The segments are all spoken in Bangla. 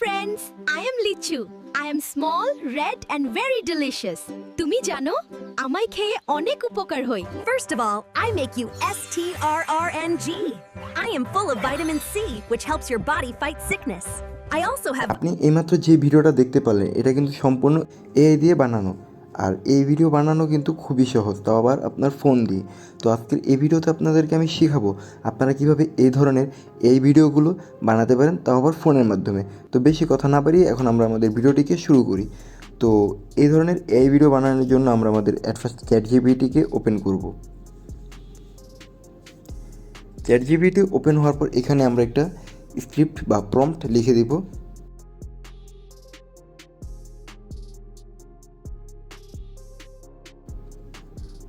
friends, I am Lichu. I am small, red and very delicious. তুমি জানো আমায় খেয়ে অনেক উপকার হয় First of all, I make you S-T-R-R-N-G. I am full of vitamin C, which helps your body fight sickness. I also have আপনি এইমাত্র যে ভিডিওটা দেখতে পারলেন এটা কিন্তু সম্পূর্ণ এআই দিয়ে বানানো আর এই ভিডিও বানানো কিন্তু খুবই সহজ, তাও আবার আপনার ফোন দিয়ে। তো আজকের এই ভিডিওতে আপনাদেরকে আমি শেখাবো আপনারা কীভাবে এই ধরনের এই ভিডিওগুলো বানাতে পারেন, তাও আবার ফোনের মাধ্যমে। তো বেশি কথা না বাড়িয়ে এখন আমরা আমাদের ভিডিওটিকে শুরু করি। তো এই ধরনের এই ভিডিও বানানোর জন্য আমরা আমাদের অ্যাডফার্স্ট চ্যাট জিবিটিকে ওপেন করব। চ্যাট জিবিটি ওপেন হওয়ার পর এখানে আমরা একটা স্ক্রিপ্ট বা প্রম্পট লিখে দিব।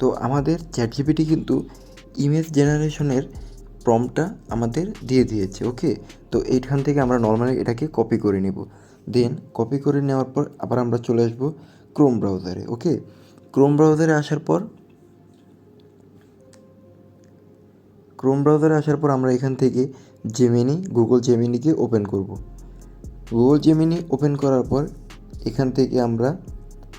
তো আমাদের চ্যাট জিপিটি কিন্তু ইমেজ জেনারেশনের প্রম্পটটা আমাদের দিয়ে দিয়েছে ওকে তো এইখান থেকে আমরা নর্মালি এটাকে কপি করে নেব। দেন কপি করে নেওয়ার পর আবার আমরা চলে আসব ক্রোম ব্রাউজারে ওকে ক্রোম ব্রাউজারে আসার পর ক্রোম ব্রাউজারে আসার পর আমরা এখান থেকে জেমিনি গুগল জেমিনিকে ওপেন করব। গুগল জেমিনি ওপেন করার পর এখান থেকে আমরা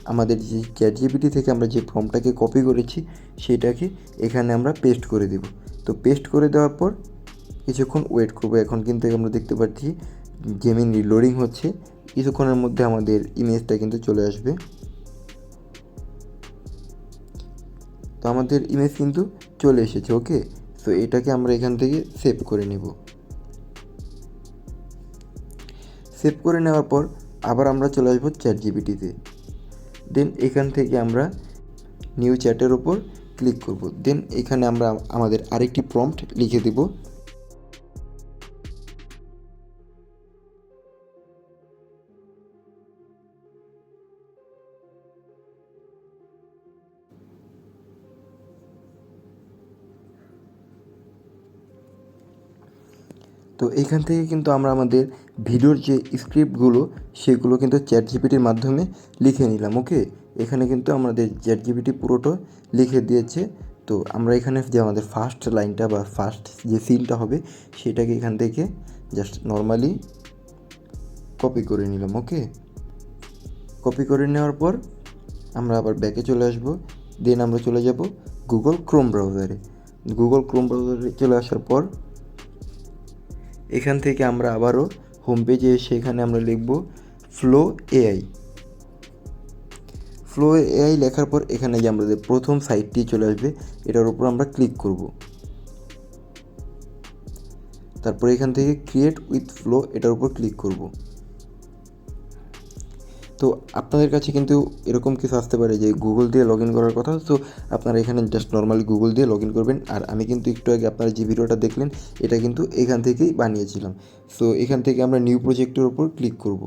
আমাদের যে চ্যাট থেকে আমরা যে ফর্মটাকে কপি করেছি, সেটাকে এখানে আমরা পেস্ট করে দেব। তো পেস্ট করে দেওয়ার পর কিছুক্ষণ ওয়েট করব। এখন কিন্তু আমরা দেখতে পাচ্ছি জেমিনি লোডিং হচ্ছে। কিছুক্ষণের মধ্যে আমাদের ইমেজটা কিন্তু চলে আসবে। তো আমাদের ইমেজ কিন্তু চলে এসেছে, ওকে? তো এটাকে আমরা এখান থেকে সেভ করে নেব। সেভ করে নেওয়ার পর আবার আমরা চলে আসব চ্যাট জিবিটিতে দেন এখান থেকে আমরা নিউ চ্যাটের ওপর ক্লিক করব। দেন এখানে আমরা আমাদের আরেকটি প্রম্পট লিখে দেব। তো এইখান থেকে কিন্তু আমরা আমাদের ভিডিওর যে স্ক্রিপ্টগুলো, সেগুলো কিন্তু চ্যাট জিপিটির মাধ্যমে লিখে নিলাম, ওকে? এখানে কিন্তু আমাদের চ্যাট জিপিটি পুরোটা লিখে দিয়েছে। তো আমরা এখানে যে আমাদের ফার্স্ট লাইনটা বা ফার্স্ট যে সিনটা হবে, সেটাকে এখান থেকে জাস্ট নর্মালি কপি করে নিলাম, ওকে? কপি করে নেওয়ার পর আমরা আবার ব্যাকে চলে আসব। দেন আমরা চলে যাব গুগল ক্রোম ব্রাউজারে গুগল ক্রোম ব্রাউজারে চলে আসার পর এখান থেকে আমরা আবারও হোম পেজে এসে এখানে আমরা লিখব ফ্লো এআই ফ্লো এআই লেখার পর এখানে যে আমাদের প্রথম সাইটটি চলে আসবে, এটার উপর আমরা ক্লিক করব। তারপর এখান থেকে ক্রিয়েট উইথ ফ্লো এটার উপর ক্লিক করব। তো আপনাদের কাছে কিন্তু এরকম কিছু আসতে পারে যে গুগল দিয়ে লগ ইন করার কথা। তো আপনারা এখানে জাস্ট নর্মালি গুগল দিয়ে লগ ইন করবেন। আর আমি কিন্তু একটু আগে আপনারা যে ভিডিওটা দেখলেন, এটা কিন্তু এখান থেকেই বানিয়েছিলাম। সো এখান থেকে আমরা নিউ প্রজেক্টের ওপর ক্লিক করব।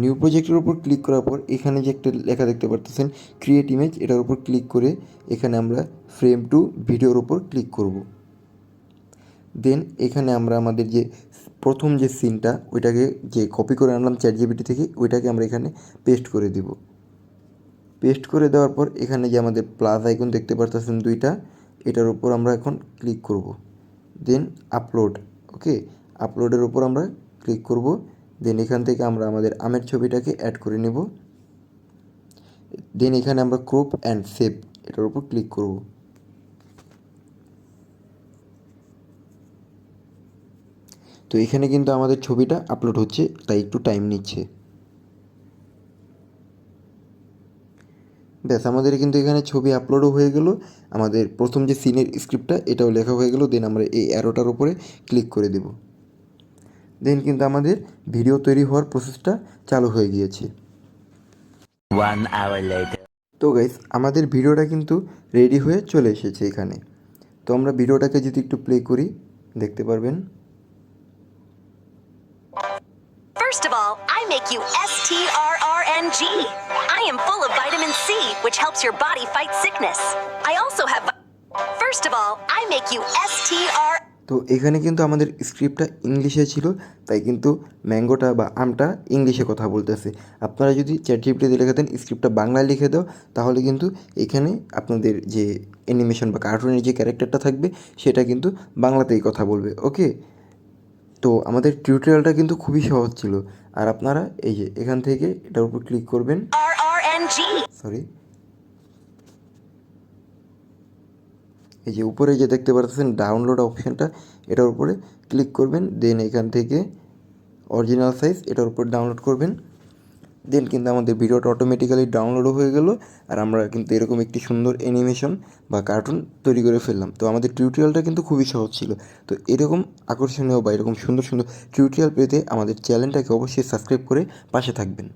নিউ প্রজেক্টের ওপর ক্লিক করার পর এখানে যে একটা লেখা দেখতে পারতেছেন ক্রিয়েট ইমেজ এটার উপর ক্লিক করে এখানে আমরা ফ্রেম টু ভিডিওর ওপর ক্লিক করব। দেন এখানে আমরা আমাদের যে প্রথম যে সিনটা ওইটাকে যে কপি করে আনলাম চ্যাট জিবিটি থেকে, ওইটাকে আমরা এখানে পেস্ট করে দিব। পেস্ট করে দেওয়ার পর এখানে যে আমাদের প্লাস আইকন দেখতে পারতেছেন দুইটা, এটার উপর আমরা এখন ক্লিক করব। দেন আপলোড ওকে আপলোডের উপর আমরা ক্লিক করব। দেন এখান থেকে আমরা আমাদের আমের ছবিটাকে অ্যাড করে নেব। দেন এখানে আমরা ক্রপ অ্যান্ড সেভ এটার উপর ক্লিক করব। তো এখানে কিন্তু আমাদের ছবিটা আপলোড হচ্ছে তাই একটু টাইম নিচ্ছে। ব্যাস আমাদের কিন্তু এখানে ছবি আপলোডও হয়ে গেল। আমাদের প্রথম যে সিনের স্ক্রিপ্টটা এটাও লেখা হয়ে গেল। দেন আমরা এই অ্যারোটার উপরে ক্লিক করে দেব। দেন কিন্তু আমাদের ভিডিও তৈরি হওয়ার প্রসেসটা চালু হয়ে গিয়েছে। One hour later. তো গাইস আমাদের ভিডিওটা কিন্তু রেডি হয়ে চলে এসেছে এখানে। তো আমরা ভিডিওটাকে যদি একটু প্লে করি দেখতে পারবেন। First of all, I make you S-T-R-R-N-G. I am full of vitamin C, which helps your body fight sickness. I also have. First of all, I make you S-T-R. তো এখানে কিন্তু আমাদের স্ক্রিপ্টটা ইংলিশে ছিল তাই কিন্তু ম্যাঙ্গোটা বা আমটা ইংলিশে কথা বলতেছে আপনারা যদি চ্যাট জিপিটিতে লিখে দেন স্ক্রিপ্টটা বাংলায় লিখে দাও তাহলে কিন্তু এখানে আপনাদের যে অ্যানিমেশন বা কার্টুনের যে ক্যারেক্টারটা থাকবে সেটা কিন্তু বাংলাতেই কথা বলবে ওকে তো আমাদের টিউটোরিয়ালটা কিন্তু খুবই সহজ ছিল। আর আপনারা এই যে এখান থেকে এটার উপর ক্লিক করবেন। সরি এই যে উপরে যে দেখতে পাচ্ছেন ডাউনলোড অপশানটা এটার উপরে ক্লিক করবেন। দেন এখান থেকে অরিজিনাল সাইজ এটার উপর ডাউনলোড করবেন। দেন কিন্তু আমাদের ভিডিওটা অটোমেটিক্যালি ডাউনলোডও হয়ে গেল আর আমরা কিন্তু এরকম একটি সুন্দর অ্যানিমেশন বা কার্টুন তৈরি করে ফেললাম। তো আমাদের টিউটোরিয়ালটা কিন্তু খুবই সহজ ছিল। তো এরকম আকর্ষণীয় বা এরকম সুন্দর সুন্দর টিউটোরিয়াল পেতে আমাদের চ্যানেলটাকে অবশ্যই সাবস্ক্রাইব করে পাশে থাকবেন।